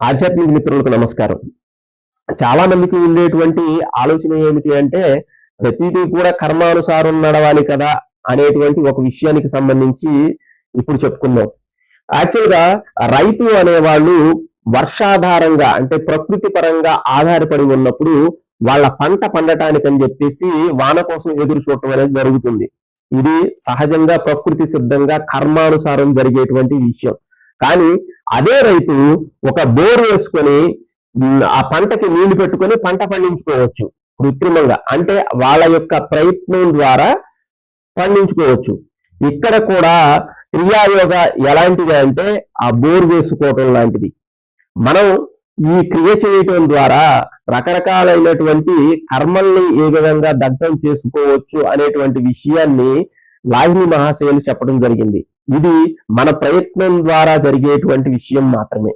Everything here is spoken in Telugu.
ఆధ్యాత్మిక మిత్రులకు నమస్కారం. చాలా మందికి ఉండేటువంటి ఆలోచన ఏమిటి అంటే ప్రతిదీ కూడా కర్మానుసారం నడవాలి కదా అనేటువంటి ఒక విషయానికి సంబంధించి ఇప్పుడు చెప్పుకుందాం. యాక్చువల్గా రైతు అనేవాళ్ళు వర్షాధారంగా అంటే ప్రకృతి పరంగా ఆధారపడి ఉన్నప్పుడు వాళ్ళ పంట పండటానికి అని చెప్పేసి వాన కోసం ఎదురు చూడటం అనేది జరుగుతుంది. ఇది సహజంగా ప్రకృతి సిద్ధంగా కర్మానుసారం జరిగేటువంటి విషయం. కానీ అదే రైతు ఒక బోర్ వేసుకొని ఆ పంటకి నీళ్ళు పెట్టుకొని పంట పండించుకోవచ్చు కృత్రిమంగా. అంటే వాళ్ళ యొక్క ప్రయత్నం ద్వారా పండించుకోవచ్చు. ఇక్కడ కూడా క్రియాయోగ ఎలాంటిది అంటే ఆ బోర్ వేసుకోవటం లాంటిది. మనం ఈ క్రియ చేయటం ద్వారా రకరకాలైనటువంటి కర్మల్ని ఏ విధంగా దగ్ధం చేసుకోవచ్చు అనేటువంటి విషయాన్ని లాహిని మహాశయులు చెప్పడం జరిగింది. ఇది మన ప్రయత్నం ద్వారా జరిగేటువంటి విషయం మాత్రమే.